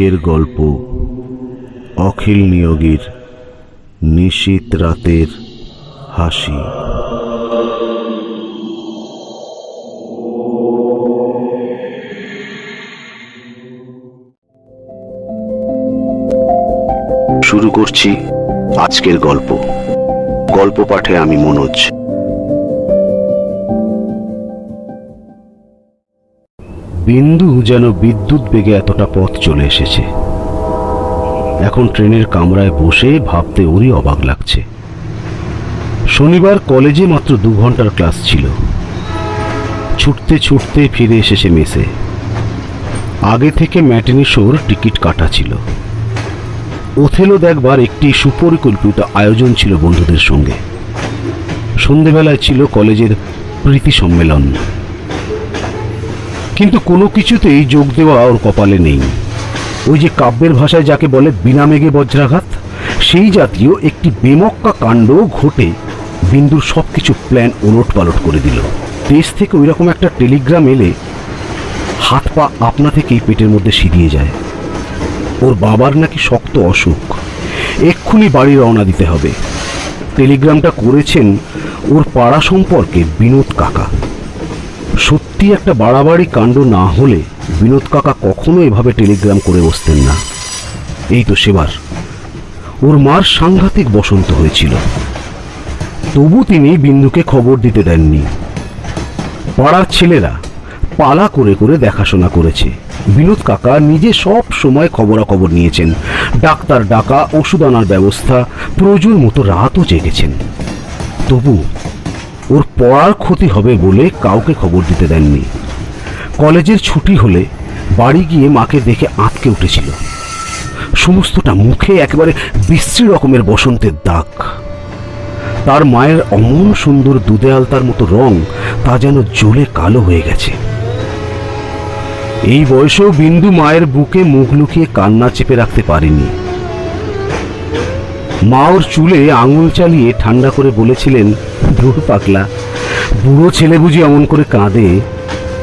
আজকের গল্প অখিল নিয়োগীর নিশীত রাতের হাসি। শুরু করছি আজকের গল্প। গল্প পাঠে আমি মনোজ। বিন্দু যেন বিদ্যুৎ বেগে এতটা পথ চলে এসেছে। এখন ট্রেনের কামরায় বসে ভাবতে ওরই অবাক লাগছে। শনিবার কলেজে মাত্র দু ঘণ্টার ক্লাস ছিল। ছুটতে ছুটতে ফিরে এসেছে মেসে। আগে থেকে ম্যাটিনি শোর টিকিট কাটা ছিল। ওথেলো দেখবার একটি সুপরিকল্পিত আয়োজন ছিল বন্ধুদের সঙ্গে। সন্ধেবেলায় ছিল কলেজের প্রীতি সম্মেলন। কিন্তু কোনো কিছুতেই যোগ দেওয়া ওর কপালে নেই। ওই যে কাব্যের ভাষায় যাকে বলে বিনা মেঘে বজ্রাঘাত, সেই জাতীয় একটি বেমক্কা কাণ্ড ঘটে বিন্দুর সব কিছু প্ল্যান ওলট পালট করে দিল। দেশ থেকে ওই রকম একটা টেলিগ্রাম এলে হাত পা আপনা থেকেই পেটের মধ্যে সিরিয়ে যায়। ওর বাবার নাকি শক্ত অসুখ। এক্ষুনি বাড়ি রওনা দিতে হবে। টেলিগ্রামটা করেছেন ওর পাড়া সম্পর্কে বিনোদ কাকা। সত্যি একটা বাড়াবাড়ি কাণ্ড না হলে বিনোদ কাকা কখনো এভাবে টেলিগ্রাম করে বসতেন না। এই তো সেবার। ওর মার সাংঘাতিক বসন্ত হয়েছিল। তবু তিনি বিন্দুকে খবর দিতে দেননি। পাড়ার ছেলেরা পালা করে করে দেখাশোনা করেছে। বিনোদ কাকা নিজে সব সময় খবরাখবর নিয়েছেন। ডাক্তার ডাকা, ওষুধ আনার ব্যবস্থা, প্রয়োজন মতো রাতও জেগেছেন। তবু ওর পড়ার ক্ষতি হবে বলে কাউকে খবর দিতে দেননি। কলেজের ছুটি হলে বাড়ি গিয়ে মাকে দেখে আঁতকে উঠেছিল। সমস্তটা মুখে একেবারে বিশ্রী রকমের বসন্তের দাগ। তার মায়ের অমন সুন্দর দুধে আলতার মতো রং তা যেন জ্বলে কালো হয়ে গেছে। এই বয়সেও বিন্দু মায়ের বুকে মুখ লুকিয়ে কান্না চেপে রাখতে পারেনি। মা ওর চুলে আঙুল চালিয়ে ঠান্ডা করে বলেছিলেন, ধুর পাকলা বুড়ো ছেলে বুঝি অমন করে কাঁদে।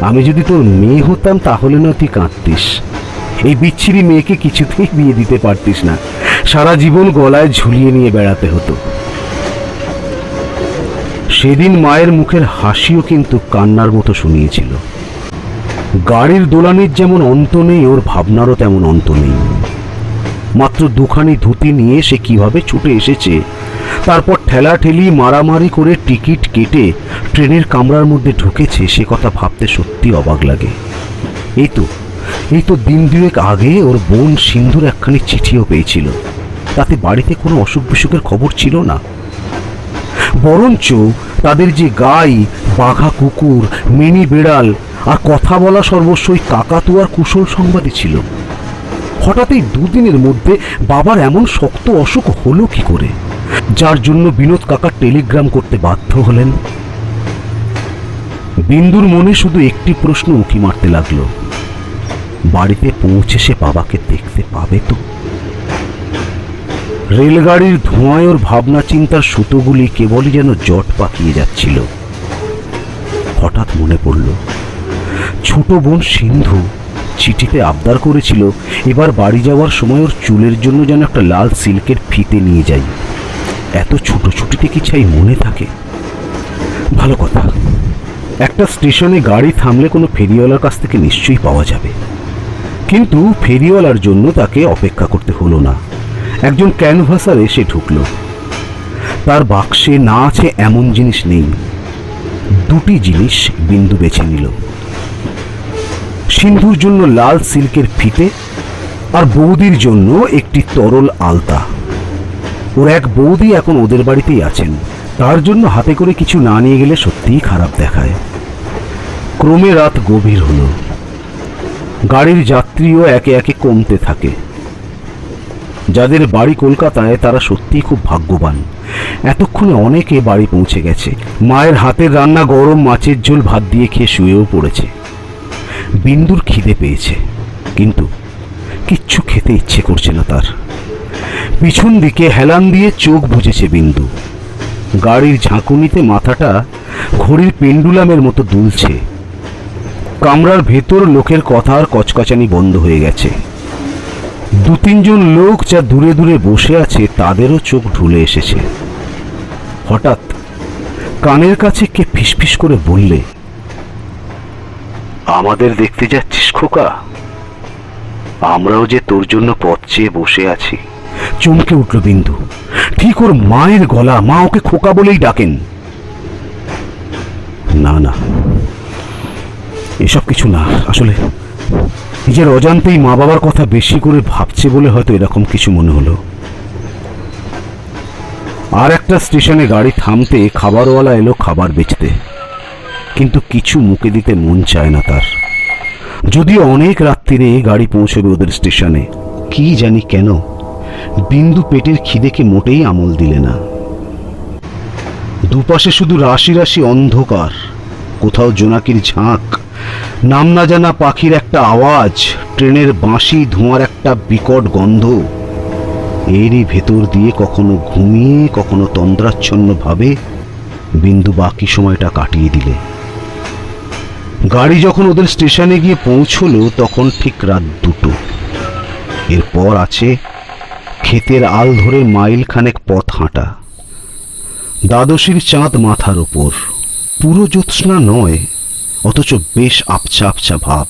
আমি যদি তোর মেয়ে হতাম তাহলে না তুই কাঁদতিস। এই বিচ্ছিরি মেয়েকে কিছুতেই বিয়ে দিতে পারতিস না। সারা জীবন গলায় ঝুলিয়ে নিয়ে বেড়াতে হতো। সেদিন মায়ের মুখের হাসিও কিন্তু কান্নার মতো শুনিয়েছিল। গাড়ির দোলানির যেমন অন্ত নেই, ওর ভাবনারও তেমন অন্ত নেই। মাত্র দুখানি ধুতি নিয়ে সে কীভাবে ছুটে এসেছে? তারপর ঠেলাঠেলি, মারামারি করে টিকিট কেটে ট্রেনের কামরার মধ্যে ঢুকেছে, সে কথা ভাবতে সত্যি অবাক লাগে। এই তো এই তো দিন দুয়েক আগে ওর বোন সিন্ধুর একখানি চিঠিও পেয়েছিল। তাতে বাড়িতে কোনো অসুখ বিসুখের খবর ছিল না। বরঞ্চ তাদের যে গাই, বাঘা কুকুর, মিনি বেড়াল আর কথা বলা সর্বস্বই কাকাতুয়ার কুশল সংবাদই ছিল। হঠাৎ এই দুদিনের মধ্যে বাবার এমন শক্ত অসুখ হলো কি করে? যার জন্য বিনোদ কাকা টেলিগ্রাম করতে বাধ্য হলেন। বিন্দুর মনে শুধু একটি প্রশ্ন উঁকি মারতে লাগল। বাড়িতে পৌঁছে সে বাবাকে দেখতে পাবে তো? রেলগাড়ির ধোঁয়ায় ওর ভাবনা চিন্তার সুতোগুলি কেবলই যেন জট পাকিয়ে যাচ্ছিল। হঠাৎ মনে পড়ল, ছোট বোন সিন্ধু চিঠিতে আবদার করেছিল, এবার বাড়ি যাওয়ার সময় ওর চুলের জন্য যেন একটা লাল সিল্কের ফিতে নিয়ে যাই। এত ছোট ছুটিতে কি চাই মনে থাকে? ভালো কথা। একটা স্টেশনে গাড়ি থামলে কোনো ফেরিওয়ালার কাছ থেকে নিশ্চয়ই পাওয়া যাবে। কিন্তু ফেরিওয়ালার জন্য তাকে অপেক্ষা করতে হলো না। একজন ক্যানভাসার এসে ঢুকলো। তার বাক্সে না আছে এমন জিনিস নেই। দুটি জিনিস বিন্দু বেছে নিল। সিন্ধুর জন্য লাল সিল্কের ফিতে আর বৌদির জন্য একটি তরল আলতা। ওর এক বৌদি এখন ওদের বাড়িতেই আছেন। তার জন্য হাতে করে কিছু না নিয়ে গেলে সত্যিই খারাপ দেখায়। ক্রমে রাত গভীর হলো। গাড়ির যাত্রীও একে একে কমতে থাকে। যাদের বাড়ি কলকাতায় তারা সত্যিই খুব ভাগ্যবান। এতক্ষণে অনেকে বাড়ি পৌঁছে গেছে। মায়ের হাতের রান্না গরম মাছের ঝোল ভাত দিয়ে খেয়ে শুয়েও পড়েছে। বিন্দুর খিদে পেয়েছে, কিন্তু কিচ্ছু খেতে ইচ্ছে করছে না তার। পিছন দিকে হেলান দিয়ে চোখ বুঝেছে বিন্দু। গাড়ির ঝাঁকুনিতে মাথাটা ঘড়ির পেন্ডুলামের মতো দুলছে। কামরার ভেতর লোকের কথা আর কচকচানি বন্ধ হয়ে গেছে। দু তিনজন লোক যা দূরে দূরে বসে আছে, তাদেরও চোখ ঢুলে এসেছে। হঠাৎ কানের কাছে কে ফিসফিস করে বললে আমাদের দেখতে যাচ্ছিস, খোকা? আমরাও যে তোর জন্য পথ চেয়ে বসে আছি। চমকে উঠল বিন্দু। ঠিক ওর মায়ের গলা, মা ওকে খোকা বলেই ডাকেন। না না। এসব কিছু না। আসলে নিজের অজান্তেই মা বাবার কথা বেশি করে ভাবছে বলে হয়তো এরকম কিছু মনে হলো। আর একটা স্টেশনে গাড়ি থামতে খাবারওয়ালা এলো খাবার বেচতে। কিন্তু কিছু মুখে দিতে মন চায় না তার। যদিও অনেক রাত্রিরে গাড়ি পৌঁছবে ওদের স্টেশনে। কি জানি কেন, বিন্দু পেটের খিদেকে মোটেই আমল দিলে না। দুপাশে শুধু রাশি রাশি অন্ধকার, কোথাও জোনাকির ঝাঁক, নাম না জানা পাখির একটা আওয়াজ, ট্রেনের বাঁশি ধোঁয়ার একটা বিকট গন্ধ। এরই ভেতর দিয়ে কখনো ঘুমিয়ে, কখনো তন্দ্রাচ্ছন্ন ভাবে বিন্দু বাকি সময়টা কাটিয়ে দিলে। গাড়ি যখন ওদের স্টেশনে গিয়ে পৌঁছলো, তখন ঠিক রাত দুটো। এরপর আছে ক্ষেতের আল ধরে মাইল খানেক পথ হাঁটা। দ্বাদশীর চাঁদ মাথার ওপর। পুরো জ্যোৎস্না নয়, অথচ বেশ আবছা আবছা ভাব।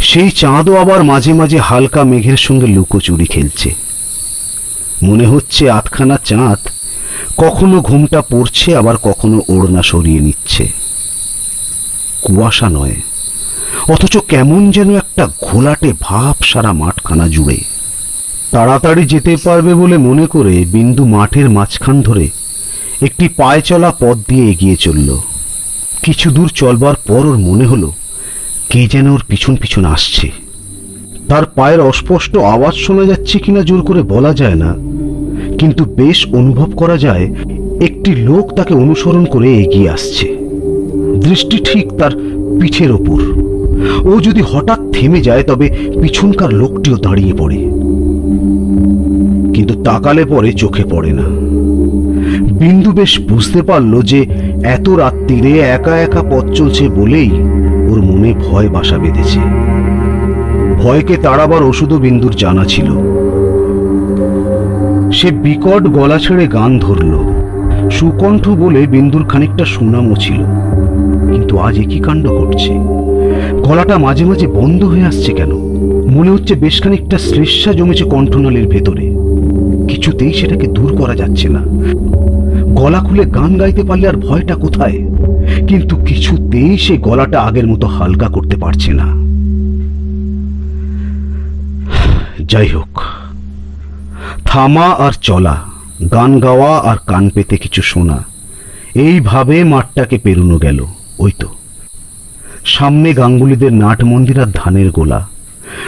সেই চাঁদও আবার মাঝে মাঝে হালকা মেঘের সঙ্গে লুকোচুরি খেলছে। মনে হচ্ছে আটখানা চাঁদ কখনো ঘুমটা পড়ছে, আবার কখনো ওড়না সরিয়ে নিচ্ছে। কুয়াশা নয়, অথচ কেমন যেন একটা ঘোলাটে ভাব সারা মাঠখানা জুড়ে। তাড়াতাড়ি যেতে পারবে বলে মনে করে বিন্দু মাঠের মাঝখান ধরে একটি পায়ে চলা পথ দিয়ে এগিয়ে চলল। কিছু দূর চলবার পর ওর মনে হলো, কে যেন ওর পিছন পিছন আসছে। তার পায়ের অস্পষ্ট আওয়াজ শোনা যাচ্ছে কিনা জোর করে বলা যায় না, কিন্তু বেশ অনুভব করা যায় একটি লোক তাকে অনুসরণ করে এগিয়ে আসছে। দৃষ্টি ঠিক তার পিঠের ওপর। ও যদি হঠাৎ থেমে যায়, তবে পিছনকার লোকটিও দাঁড়িয়ে পড়ে। কিন্তু তাকালে পরে চোখে পড়ে না। বিন্দু বেশ বুঝতে পারল যে এত রাত্রিরে একা একা পথ চলছে বলেই ওর মনে ভয় বাসা বেঁধেছে। ভয়কে তাড়াবার ওষুধও বিন্দুর জানা ছিল। সে বিকট গলা ছেড়ে গান ধরল। সুকণ্ঠ বলে বিন্দুর খানিকটা সুনামও ছিল। কিন্তু আজ একই কাণ্ড ঘটছে? গলাটা মাঝে মাঝে বন্ধ হয়ে আসছে কেন? মনে হচ্ছে বেশ খানিকটা শ্লেষা জমেছে কণ্ঠনালীর ভেতরে। কিছুতেই সেটাকে দূর করা যাচ্ছে না। গলা খুলে গান গাইতে পারলে আর ভয়টা কোথায়? কিন্তু কিছুতেই সে গলাটা আগের মতো হালকা করতে পারছে না। যাই হোক, থামা আর চলা, গান গাওয়া আর কান পেতে কিছু শোনা, এইভাবে মাঠটাকে পেরোনো গেল। ওই তো। সামনে গাঙ্গুলিদের নাট মন্দির আর ধানের গোলা।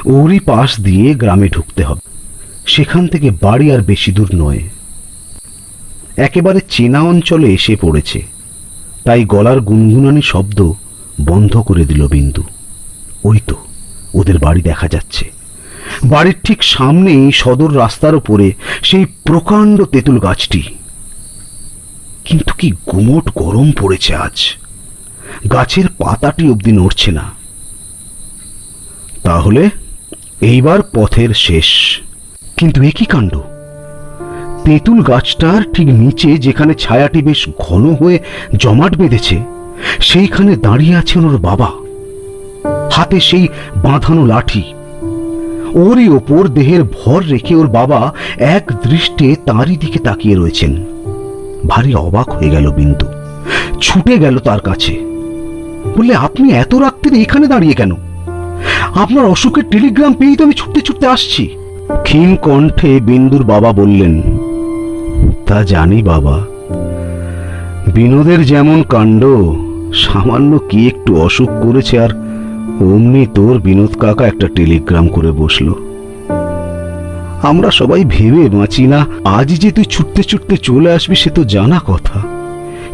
ওরই পাশ দিয়ে গ্রামে ঢুকতে হবে। সেখান থেকে বাড়ি আর বেশি দূর নয়। একেবারে চেনা অঞ্চলে এসে পড়েছে। তাই গলার গুনগুনানি শব্দ বন্ধ করে দিল বিন্দু। ওই তো, ওদের বাড়ি দেখা যাচ্ছে। বাড়ির ঠিক সামনেই সদর রাস্তার উপরে সেই প্রকাণ্ড তেঁতুল গাছটি। কিন্তু কি গুমট গরম পড়েছে আজ। গাছের পাতাটি অবধি নড়ছে না। তাহলে এইবার পথের শেষ। কিন্তু এ কি কাণ্ড? তেঁতুল গাছটার ঠিক নিচে যেখানে ছায়াটি বেশ ঘন হয়ে জমাট বেঁধেছে, সেইখানে দাঁড়িয়ে আছেন ওর বাবা। হাতে সেই বাঁধানো লাঠি। ওরই ওপর দেহের ভর রেখে ওর বাবা এক দৃষ্টে তাঁরই দিকে তাকিয়ে রয়েছেন। ভারী অবাক হয়ে গেল বিন্দু। ছুটে গেল তার কাছে। বললে আপনি এত রাত্রিরে এখানে দাঁড়িয়ে কেন? আপনার অসুখের টেলিগ্রাম পেয়েই তো আমি ছুটতে ছুটতে আসছি। ক্ষীণ কণ্ঠে বিন্দুর বাবা বললেন, তা জানি বাবা, বিনোদের যেমন কাণ্ড, সামান্য কি একটু অসুখ করেছে আর অমনি তোর বিনোদ কাকা একটা টেলিগ্রাম করে বসল। আমরা সবাই ভেবে বাঁচি না আজ যে তুই ছুটতে ছুটতে চলে আসবি সে তো জানা কথা।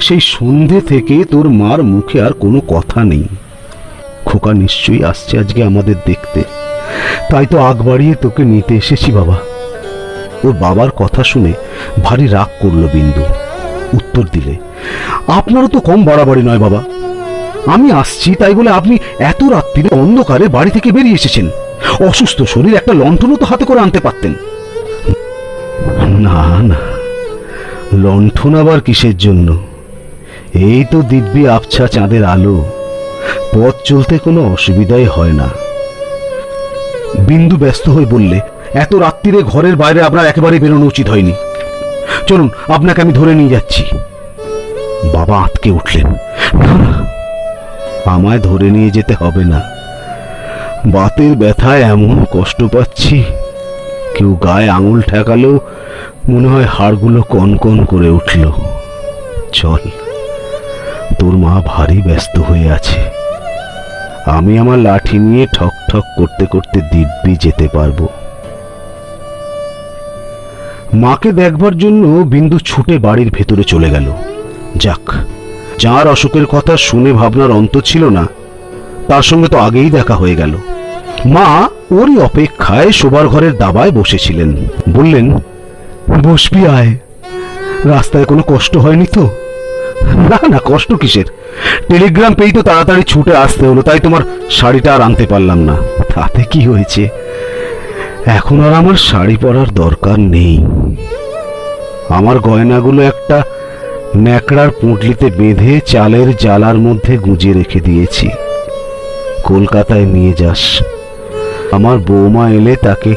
সেই সন্ধে থেকে তোর মার মুখে আর কোনো কথা নেই। খোকা নিশ্চয়ই আসছে আজকে আমাদের দেখতে। তাই তো আগ বাড়িয়ে তোকে নিতে এসেছি বাবা। ওর বাবার কথা শুনে ভারী রাগ করল বিন্দু। উত্তর দিলে, আপনারও তো কম বাড়াবাড়ি নয় বাবা। আমি আসছি তাই বলে আপনি এত রাত্রিরে অন্ধকারে বাড়ি থেকে বেরিয়ে এসেছেন। অসুস্থ শরীর একটা লণ্ঠনও তো হাতে করে আনতে পারতেন। না না, লণ্ঠন আবার কিসের জন্য? এই তো দিব্যি আবছা চাঁদের আলো। পথ চলতে কোনো অসুবিধাই হয় না। বিন্দু ব্যস্ত হয়ে বললে, এত রাত্রিরে ঘরের বাইরে আপনার একেবারে বেরোনো উচিত হয়নি। চলুন, আপনাকে আমি ধরে নিয়ে যাচ্ছি। বাবা আটকে উঠলেন। আমায় ধরে নিয়ে যেতে হবে না। বাতের ব্যথায় এমন কষ্ট পাচ্ছি, কেউ গায়ে আঙুল ঠেকালেও মনে হয় হাড়গুলো কনকন করে উঠল। চল। তোর মা ভারী ব্যস্ত হয়ে আছে। আমি আমার লাঠি নিয়ে ঠক ঠক করতে করতে দিব্যি যেতে পারব। মাকে দেখবার জন্য বিন্দু ছুটে বাড়ির ভেতরে চলে গেল। যাক, যার অসুখের কথা শুনে ভাবনার অন্ত ছিল না, তার সঙ্গে তো আগেই দেখা হয়ে গেল। মা ওরই অপেক্ষায় শোবার ঘরের দাবায় বসেছিলেন। বললেন, বসবি আয়। রাস্তায় কোনো কষ্ট হয়নি তো? না না, কষ্ট কিসের? টেলিগ্রাম পেয়েই তো তাড়াতাড়ি ছুটে আসতে হলো, তাই তোমার শাড়িটা আর আনতে পারলাম না। তাতে কি হয়েছে? এখন আর আমার শাড়ি পরার দরকার নেই। আমার গয়নাগুলো একটা ন্যাকড়ার পুঁটলিতে বেঁধে চালের জালার মধ্যে গুঁজে রেখে দিয়েছি। কলকাতায় নিয়ে যাস। আমার বৌমা এলে তাকে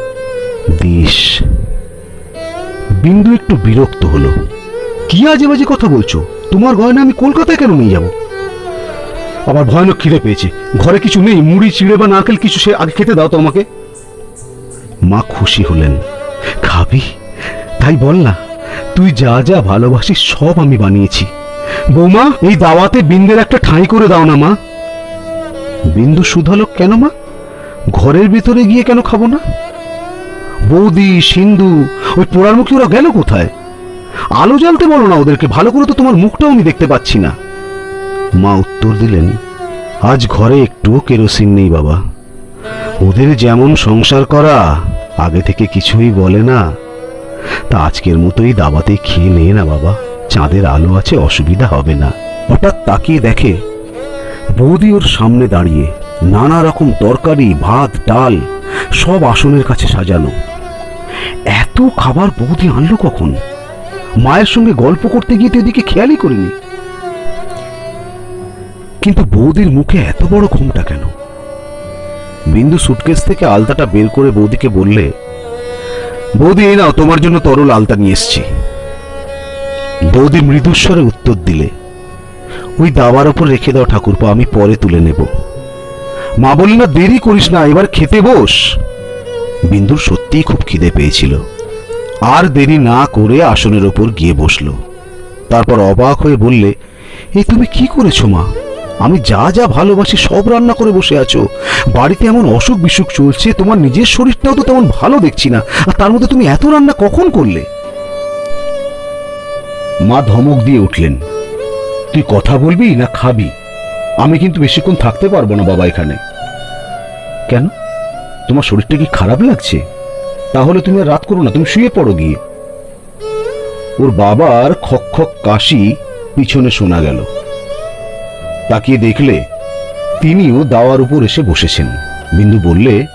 দিস। বিন্দু একটু বিরক্ত হলো। কি আজে বাজে কথা বলছো? তোমার গয়না আমি কলকাতায় কেন নিয়ে যাব? আমার ভয়ানক খিদে পেয়েছে। ঘরে কিছু নেই, মুড়ি, চিড়ে বা নারকেল কিছু সে আগে খেতে দাও তো আমাকে। মা খুশি হলেন। খাবি? তাই বল না, তুই যা যা ভালোবাসিস সব আমি বানিয়েছি। বৌমা, এই দাওয়াতে বিন্দের একটা ঠাঁই করে দাও না মা। বিন্দু শুধালো কেন মা? ঘরের ভিতরে গিয়ে কেন খাব না? বৌদি, সিন্ধু, ওই পোড়ার মুখে ওরা গেল কোথায়? আলো জ্বালতে বলো না ওদেরকে, ভালো করে তো তোমার মুখটাও আমি দেখতে পাচ্ছি না। মা উত্তর দিলেন, আজ ঘরে একটুও কেরোসিন নেই বাবা। ওদের যেমন সংসার করা, আগে থেকে কিছুই বলে না। তা আজকের মতোই দাবাতে খেয়ে নে না বাবা, চাঁদের আলো আছে, অসুবিধা হবে না। হঠাৎ তাকিয়ে দেখে, বৌদি ওর সামনে দাঁড়িয়ে নানা রকম তরকারি, ভাত, ডাল সব আসনের কাছে সাজানো। এত খাবার বৌদি আনলো কখন? মায়ের সঙ্গে গল্প করতে গিয়ে তো এদিকে খেয়ালই করিনি। কিন্তু বৌদির মুখে এত বড় ঘুমটা কেন? বিন্দু সুটকেস থেকে আলতাটা বের করে বৌদিকে বললে, বৌদি, এই নাও, তোমার জন্য তরল আলতা নিয়ে এসছি। বৌদি মৃদুস্বরে উত্তর দিলে, ওই দাবার ওপর রেখে দাও ঠাকুরপা, আমি পরে তুলে নেব। মা বললেন না, দেরি করিস না, এবার খেতে বস। বিন্দুর সত্যিই খুব খিদে পেয়েছিল। আর দেরি না করে আসনের ওপর গিয়ে বসল। তারপর অবাক হয়ে বললে, এই তুমি কি করেছ মা? আমি যা যা ভালোবাসি সব রান্না করে বসে আছো। বাড়িতে এমন অসুখ বিসুখ চলছে, তোমার নিজের শরীরটাও তো তেমন ভালো দেখছি না। আর তার মধ্যে তুমি এত রান্না কখন করলে? মা ধমক দিয়ে উঠলেন, তুই কথা বলবি না খাবি? আমি কিন্তু বেশিক্ষণ থাকতে পারব না বাবা এখানে। কেন? তোমার শরীরটা কি খারাপ লাগছে? তাহলে তুমি রাত করো না, তুমি শুয়ে পড়ো গিয়ে। ওর বাবার খক খক কাশি পিছনে শোনা গেল। তাকিয়ে দেখলে তিনিও দাওয়ার উপর এসে বসেছেন। বিন্দু বললে,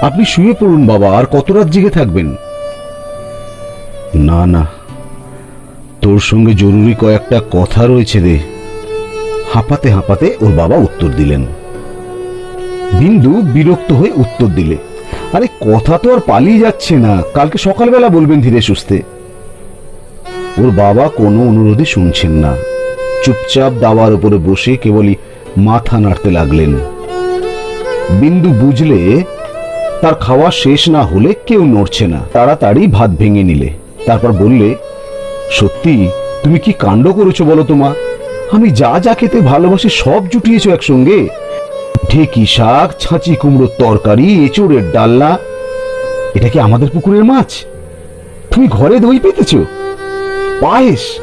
আপনি শুয়ে পড়ুন বাবা, আর কত রাত জেগে থাকবেন? না না, তোর সঙ্গে জরুরি কয়েকটা কথা রয়েছে রে। হাঁপাতে হাঁপাতে ওর বাবা উত্তর দিলেন। বিন্দু বিরক্ত হয়ে উত্তর দিলে আরে কথা তো আর পালিয়ে যাচ্ছে না। কালকে সকালবেলা বলবেন ধীরে সুস্থে। ওর বাবা কোনো অনুরোধই শুনছেন না। চুপচাপ দাওয়ার উপরে বসে কেবলই মাথা নাড়তে লাগলেন। বিন্দু বুঝলে তার খাওয়া শেষ না হলে কেউ নড়ছে না। তাড়াতাড়ি ভাত ভেঙে নিলে। তারপর বললে, সত্যি, তুমি কি কাণ্ড করেছ বলো তোমা আমি যা যা খেতে ভালোবাসি সব জুটিয়েছো একসঙ্গে। ঢেকি শাক, ছাঁচি কুমড়োর তরকারি, এঁচড়ের ডালনা। এটা কি আমাদের পুকুরের মাছ? তুমি ঘরে দই পেতেছ? পায়েস?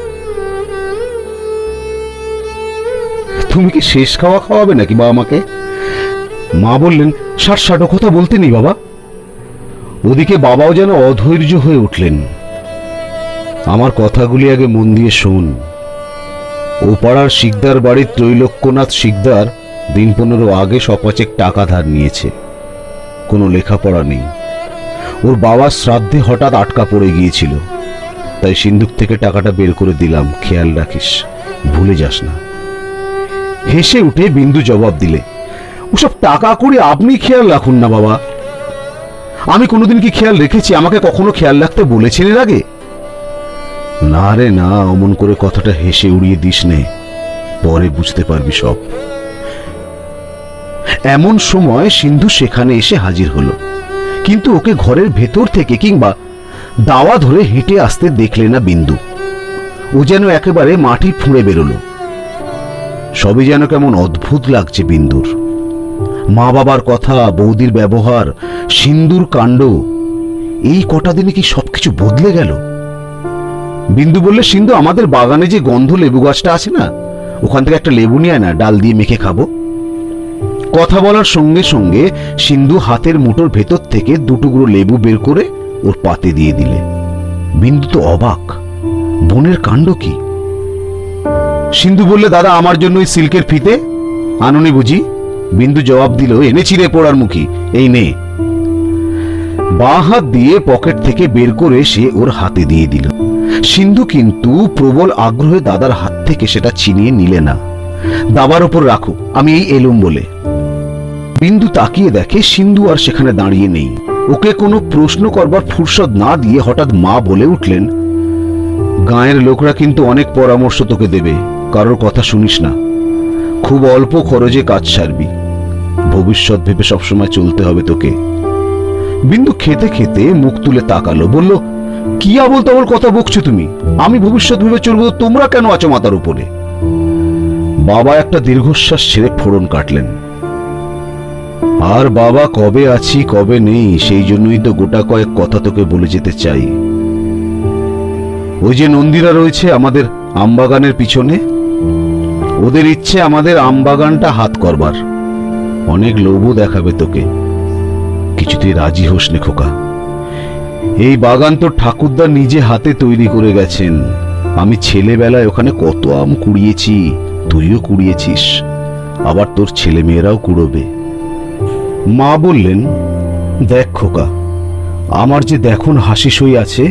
তুমি কি শেষ খাওয়া খাওয়াবে নাকি বাবা আমাকে? মা বললেন, ষাট ষাটো কথা বলতে নেই বাবা। ওদিকে বাবাও যেন অধৈর্য হয়ে উঠলেন। আমার কথাগুলি আগে মন দিয়ে শোন। পাড়ার শিকদার বাড়ির ত্রৈলোক্যনাথ শিকদার দিন পনেরো আগে সপাচেক টাকা ধার নিয়েছে। কোনো লেখাপড়া নেই। ওর বাবার শ্রাদ্ধে হঠাৎ আটকা পড়ে গিয়েছিল। তাই সিন্দুক থেকে টাকাটা বের করে দিলাম, খেয়াল রাখিস। ভুলে যাস না। হেসে উঠে বিন্দু জবাব দিলে, ওসব টাকা করে আপনি খেয়াল রাখুন না বাবা। আমি কোনোদিন কি খেয়াল রেখেছি? আমাকে কখনো খেয়াল রাখতে বলেছেন এর আগে? না রে, না, অমন করে কথাটা হেসে উড়িয়ে দিস নে। পরে বুঝতে পারবি সব। এমন সময় সিন্ধু সেখানে এসে হাজির হলো। কিন্তু ওকে ঘরের ভেতর থেকে কিংবা দাওয়া ধরে হেঁটে আসতে দেখলে না বিন্দু। ও যেন একেবারে মাটি ফুঁড়ে বেরোলো। সবই যেন কেমন অদ্ভুত লাগছে বিন্দুর। মা বাবার কথা, বৌদির ব্যবহার সিন্দুর কাণ্ড, এই কটা দিনে কি সবকিছু বদলে গেল? বিন্দু বললে, সিন্ধু, আমাদের বাগানে যে গন্ধ লেবু গাছটা আছে না, ওখান থেকে একটা লেবু নিয়ে না, ডাল দিয়ে মেখে খাব। কথা বলার সঙ্গে সঙ্গে সিন্ধু হাতের মুঠোর ভেতর থেকে দুটুকরো লেবু বের করে ওর পাতে দিয়ে দিলে। বিন্দু তো অবাক। বোনের কাণ্ড কি? সিন্ধু বললে, দাদা, আমার জন্য ওই সিল্কের ফিতে? আনুনি বুঝি, বিন্দু জবাব দিল, এনেছি রে পোড়ার মুখী, এই নে। বাঁ হাত দিয়ে পকেট থেকে বের করে সে ওর হাতে দিয়ে দিল। সিন্ধু কিন্তু প্রবল আগ্রহে দাদার হাত থেকে সেটা ছিনিয়ে নিলে না। দাবার ওপর রাখো, আমি এই এলুম বলে। বিন্দু তাকিয়ে দেখে সিন্ধু আর সেখানে দাঁড়িয়ে নেই। ওকে কোনো প্রশ্ন করবার ফুরসত না দিয়ে হঠাৎ মা বলে উঠলেন, গাঁয়ের লোকরা কিন্তু অনেক পরামর্শ তোকে দেবে, কারোর কথা শুনিস না। খুব অল্প খরচে কাজ সারবি। ভবিষ্যৎ ভেবে সবসময় চলতে হবে তোকে। বিন্দু খেতে খেতে মুখ তুলে তাকালো, বলল, কি আবল তাবল কথা বকছো তুমি? আমি ভবিষ্যৎ ভেবে চলবো, তোমরা কেন আছো মাথার উপরে? বাবা একটা দীর্ঘশ্বাস ছেড়ে ফোড়ন কাটলেন। আর বাবা কবে আছি, কবে নেই, সেই জন্যই তো গোটা কয়েক কথা তোকে বলে যেতে চাই। ওই যে নন্দীরা রয়েছে আমাদের আমবাগানের পিছনে, ওদের ইচ্ছে আমাদের আমবাগানটা হাত করবার। অনেক লোভও দেখাবে তোকে। কিছুতেই রাজি হোস নে খোকা। এই বাগান তো ঠাকুরদা নিজে হাতে তৈরি করে গেছেন। আমি ছেলেবেলায় ওখানে কত আম কুড়িয়েছি, তুইও কুড়িয়েছিস। আবার তোর ছেলে মেয়েরাও কুড়োবে। মা বললেন, দেখ খোকা, আমার যে দেখুন হাসি সই আছে,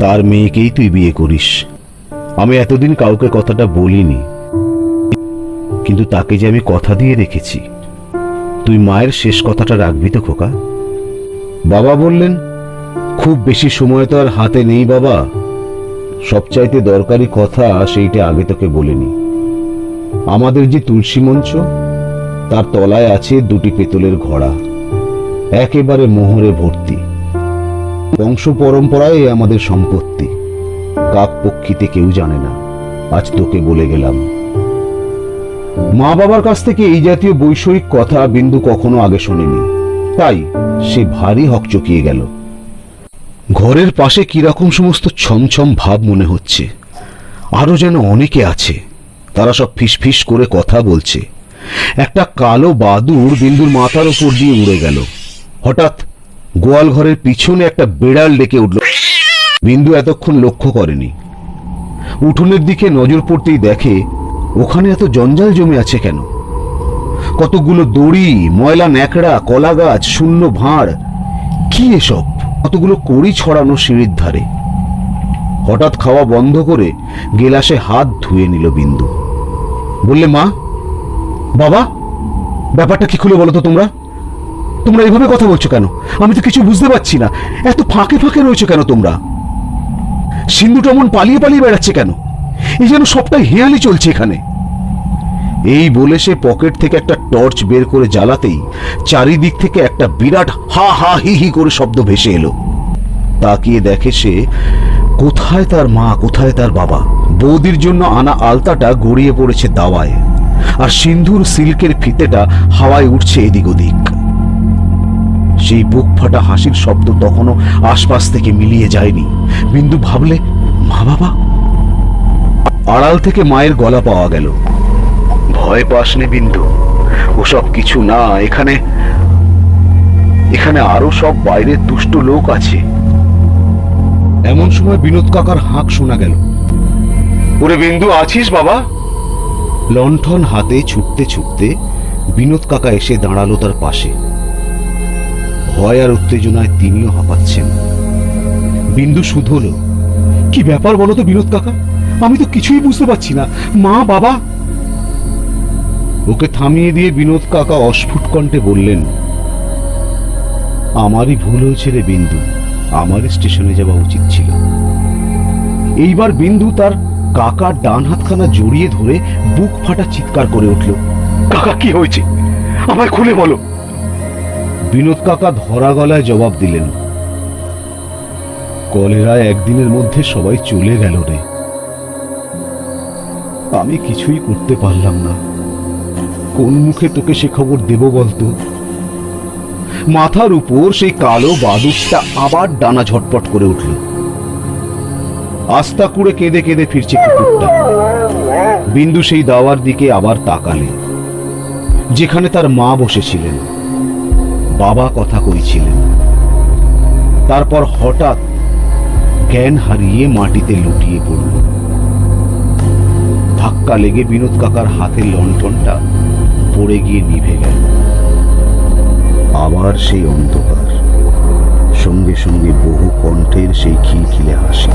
তার মেয়েকেই তুই বিয়ে করিস। আমি এতদিন কাউকে কথাটা বলিনি, কিন্তু তাকে যে আমি কথা দিয়ে রেখেছি, তুই মায়ের শেষ কথাটা রাখবি তো খোকা? বাবা বললেন, খুব বেশি সময় তো আর হাতে নেই বাবা। সবচাইতে দরকারি কথা সেইটা আগে তোকে বলিনি। আমাদের যে তুলসী মঞ্চ তার তলায় আছে দুটি পেতলের ঘোড়া। একেবারে মোহরে ভর্তি। বংশ পরম্পরায় আমাদের সম্পত্তি। কাক পক্ষীতে কেউ জানে না। আজ তোকে বলে গেলাম। মা বাবার কাছ থেকে এই জাতীয় বৈষয়িক কথা বিন্দু কখনো আগে শোনেনি। তাই সে ভারী হকচকিয়ে গেল। ঘরের পাশে কীরকম সমস্ত ছমছম ভাব মনে হচ্ছে। আরও যেন অনেকে আছে। তারা সব ফিসফিস করে কথা বলছে। একটা কালো বাদুর বিন্দুর মাথার উপর দিয়ে উড়ে গেল। হঠাৎ গোয়াল ঘরের পিছনে একটা বেড়াল ডেকে উঠল। বিন্দু এতক্ষণ লক্ষ্য করেনি। উঠোনের দিকে নজর পড়তেই দেখে, ওখানে এত জঞ্জাল জমে আছে কেন? কতগুলো দড়ি, ময়লা ন্যাকড়া, কলা গাছ, শূন্য ভাঁড়, কি এসব? কতগুলো কড়ি ছড়ানো সিঁড়ির ধারে। হঠাৎ খাওয়া বন্ধ করে গেলাসে হাত ধুয়ে নিল বিন্দু। বললে, মা বাবা, ব্যাপারটা কি খুলে বলো তো তোমরা? তোমরা এইভাবে কথা বলছো কেন? আমি তো কিছু বুঝতে পারছি না। এত ফাঁকে ফাঁকে রয়েছো কেন তোমরা? সিন্ধুটা মন পালিয়ে পালিয়ে বেড়াচ্ছে কেন? এই যেন সবটাই হেয়ালি চলছে এখানে। এই বলে সে পকেট থেকে একটা টর্চ বের করে জ্বালাতেই চারিদিক থেকে একটা বিরাট হা হা হি হি করে শব্দ ভেসে এলো। তাকিয়ে দেখে সে, কোথায় তার মা, কোথায় তার বাবা? বৌদির জন্য আনা আলতাটা গড়িয়ে পড়েছে দাওয়ায়। আর সিন্ধুর সিল্কের ফিতেটা হাওয়ায় উঠছে এদিক ওদিক। সেই বুক ফাটা হাসির শব্দ তখনও আশপাশ থেকে মিলিয়ে যায়নি। বিন্দু ভাবলে, মা বাবা! আড়াল থেকে মায়ের গলা পাওয়া গেল। ভয় পাস পাসনি বিন্দু, ওসব কিছু না, এখানে এখানে আরও সব বাইরের দুষ্ট লোক আছে। এমন সময় বিনোদ কাকার হাঁক শোনা গেল। ওরে বিন্দু, আছিস বাবা? লণ্ঠন হাতে ছুটতে ছুটতে বিনোদ কাকা এসে দাঁড়াল তার পাশে। ভয় আর উত্তেজনায় তিনিও হাঁপাচ্ছেন। বিন্দু শুধল কি ব্যাপার বলো তো বিনোদ কাকা? আমি তো কিছুই বুঝতে পারছি না। মা, বাবা? ওকে থামিয়ে দিয়ে বিনোদ কাকা অস্ফুট কণ্ঠে বললেন, আমারই ভুল হয়েছে রে বিন্দু। আমার স্টেশনে যাওয়া উচিত ছিল। এইবার বিন্দু তার কাকার ডান হাতখানা জড়িয়ে ধরে বুক ফাটা চিৎকার করে উঠল, কাকা, কি হয়েছে? আমায় খুলে বলো। বিনোদ কাকা ধরা গলায় জবাব দিলেন, কলেরা একদিনের মধ্যে সবাই চলে গেল রে। আমি কিছুই করতে পারলাম না। কোন মুখে তোকে সে খবর দেব বলতো? মাথার উপর সেই কালো বাদুকটা আবার ডানা ঝটপট করে উঠল। আস্তা কুড়ে কেঁদে কেঁদে ফিরছে কুকুরটা। বিন্দু সেই দাওয়ার দিকে আবার তাকালে, যেখানে তার মা বসেছিলেন। বাবা কথা কইছিলেন। তারপর হঠাৎ জ্ঞান হারিয়ে মাটিতে লুটিয়ে পড়ল। ধাক্কা লেগে বিনোদ কাকার হাতের লণ্ঠনটা পড়ে গিয়ে নিভে গেল। আবার সেই অন্ধকার, সঙ্গে সঙ্গে বহু কণ্ঠের সেই খিলখিলে হাসি।